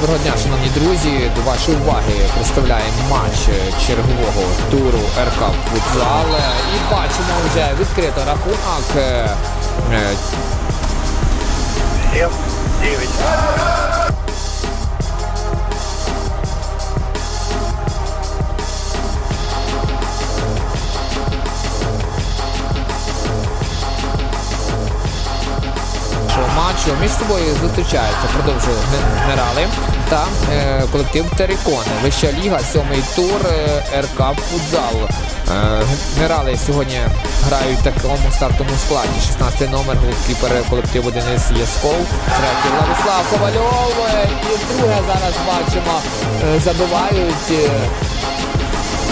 доброго дня, шановні друзі. До вашої уваги представляємо матч чергового туру РК Футзал. І бачимо вже відкрито рахунок. Е, е, 7-9. Матчу між собою зустрічаються, продовжує ген- генерали та е, колектив Терикони. Вища ліга, сьомий тур е, РК Футзал. Е, генерали сьогодні грають в такому стартовому складі. 16 номер, голкіпер колективу Денис Ясков, третій Владислав Ковальов. е, І друге зараз бачимо, е, забивають. е,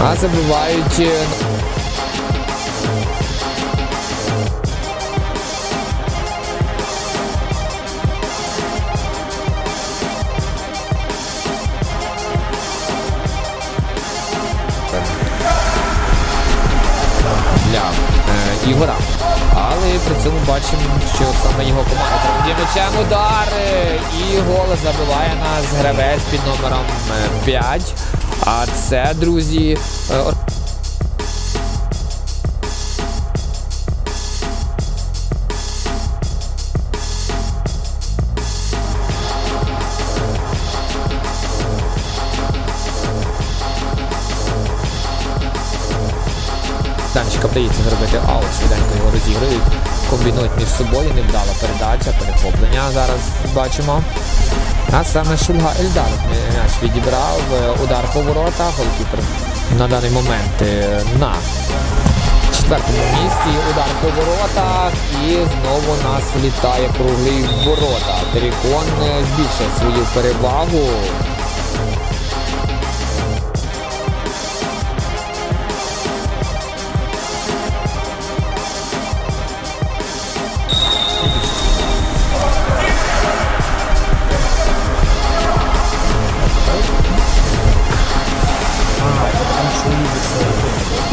А забивають е, Ігора. Але при цьому бачимо, що саме його команда м'ячем удар е, і гол забиває нас гравець під номером 5. А це, друзі, Данчика вдається зробити аут, швиденько його розігрують, комбінують між собою, невдала передача, перехоплення зараз бачимо. А саме Шульга Ельдаров м'яч відібрав, е, удар по воротах, голкіпер на даний момент е, на четвертому місці, удар по воротах і знову нас влітає круглий ворота. Терікон е, збільшив свою перевагу.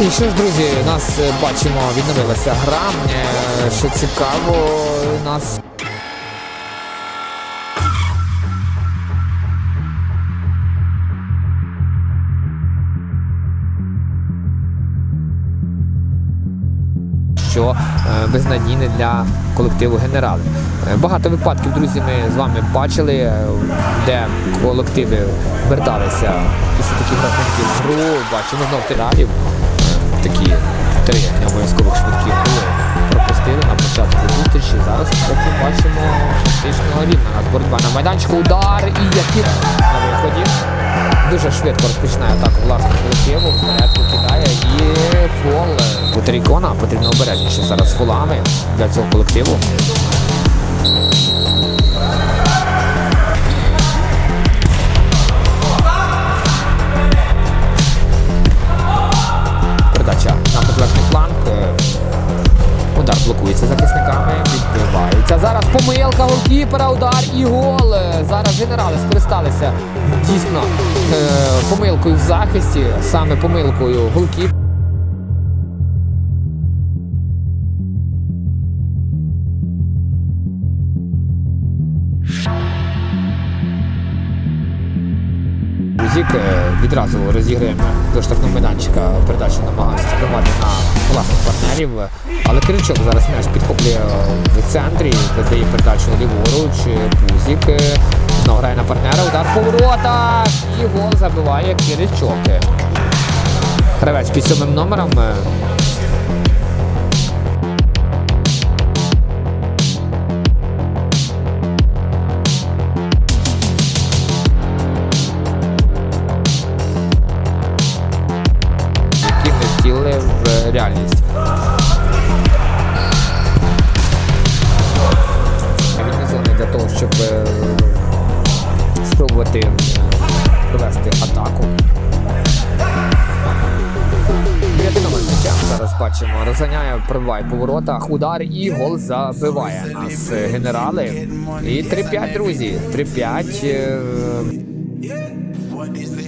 І що ж, друзі, нас е, бачимо, відновилася гра. Е, Що цікаво, нас що е, безнадійне для колективу генерали. Е, Багато випадків, друзі, ми з вами бачили, е, де колективи верталися після таких рахунків гру. Бачимо знов тиралів. Такі три необов'язкових швидкі були пропустили на початку зустрічі. Зараз поки бачимо фактично рівна нас боротьба на майданчику. Удар і який на виході. Дуже швидко розпочинає атаку власне колективу, вперед викидає і фол Путерікона потрібно обережніше зараз фолами для цього колективу. Удар блокується захисниками, відбивається. Зараз помилка голкіпера, удар і гол. Зараз генерали скористалися дійсно е, помилкою в захисті, саме помилкою голкіпера. Зік е, відразу розіграємо до штрафного майданчика передачу намагається сприймати на власних партнерів. Але Киричок зараз м'яч підхоплює в центрі, видає передачу ліворуч. Пузік е, знову грає на партнера, удар по воротах і гол забиває Киричок. Гравець під сьомим номером. Бачимо, розганяє, пробиває по воротах, удар і гол забиває нас генерали. І 3-5, друзі. 3-5. е, What these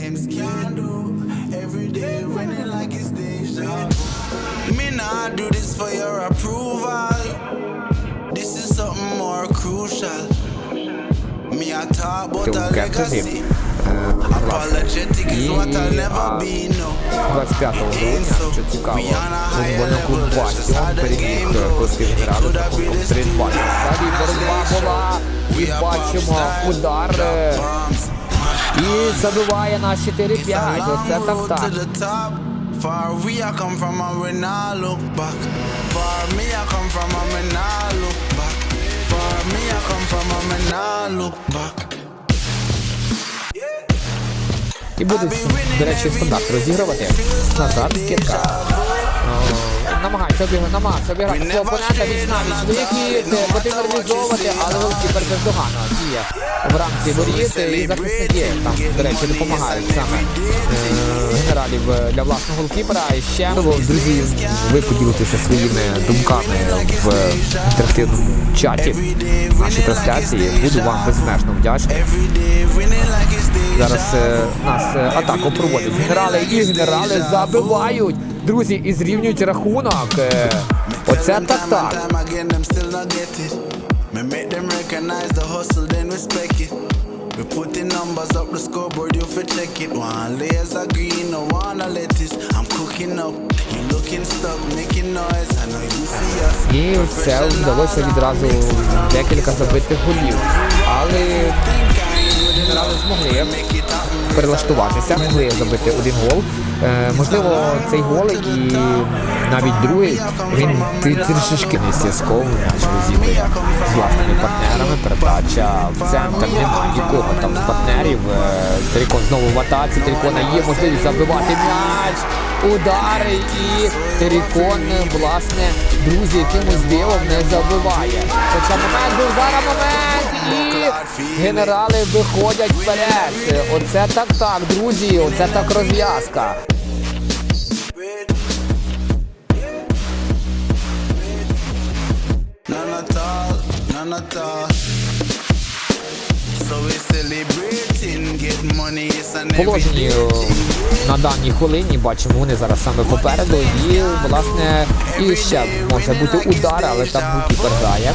25 грудня, що цікаво, футбольний клуб Бастіон переміг генерали за рахунком 3-2. Далі боротьба була, і бачимо удар. е, І забиває на 4-5. Оце так так. Far we I come from and we not look back. Far me I come from and we not look back. Far me I come from and we not look back. І буде, до речі, стандарт розігрувати. Назад скидка. О, Намагається обіграти, намагається обіграти свого опонента віч на віч. Великий потрібно реалізовувати, але голкіпер бездоганно діє в рамці воріт і захисники там, до речі, допомагають саме е, генералів е, для власного голкіпера. І ще, друзі, ви поділитеся своїми думками в інтерактивному чаті нашої трансляції. Буду вам безмежно вдячний. Зараз е, нас атаку проводять генерали, і генерали забивають. Друзі, і зрівнюють рахунок. Е, Оце так так. them recognize the. We numbers up the scoreboard, you fi check it. One laser green, no wanna lettuce. I'm cooking up, you looking stuck, making noise. I know you see us. І це вдалося відразу декілька забитих голів. Але генерали змогли перелаштуватися, могли забити один гол. Е, можливо, цей гол і навіть другий він трішечки не зв'язково м'яч з власними партнерами. Передача в центр немає нікого там з партнерів. Е, Трикон знову в атаці. Трикона є можливість забивати м'яч. Удари і Терікон, власне, друзі, якимось дивом не забиває. Хоча момент був зараз момент і генерали виходять вперед. Оце так так, друзі, оце так розв'язка. Положені на даній хвилині, бачимо, вони зараз саме попереду. І, власне, і ще може бути удар, але там голкіпер грає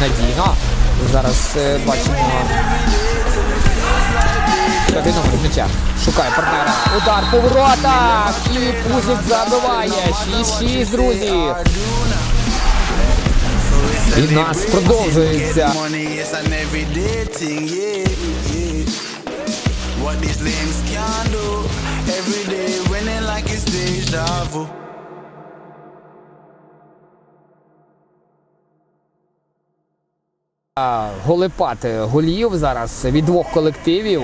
надійно. Зараз е, бачимо. Номер м'яча. Шукає партнера. Удар по воротах. І Пузик забиває. 6-6, друзі. І нас продовжується. What these lames can do, every day winning like it's deja vu. Голепат голів зараз від двох колективів.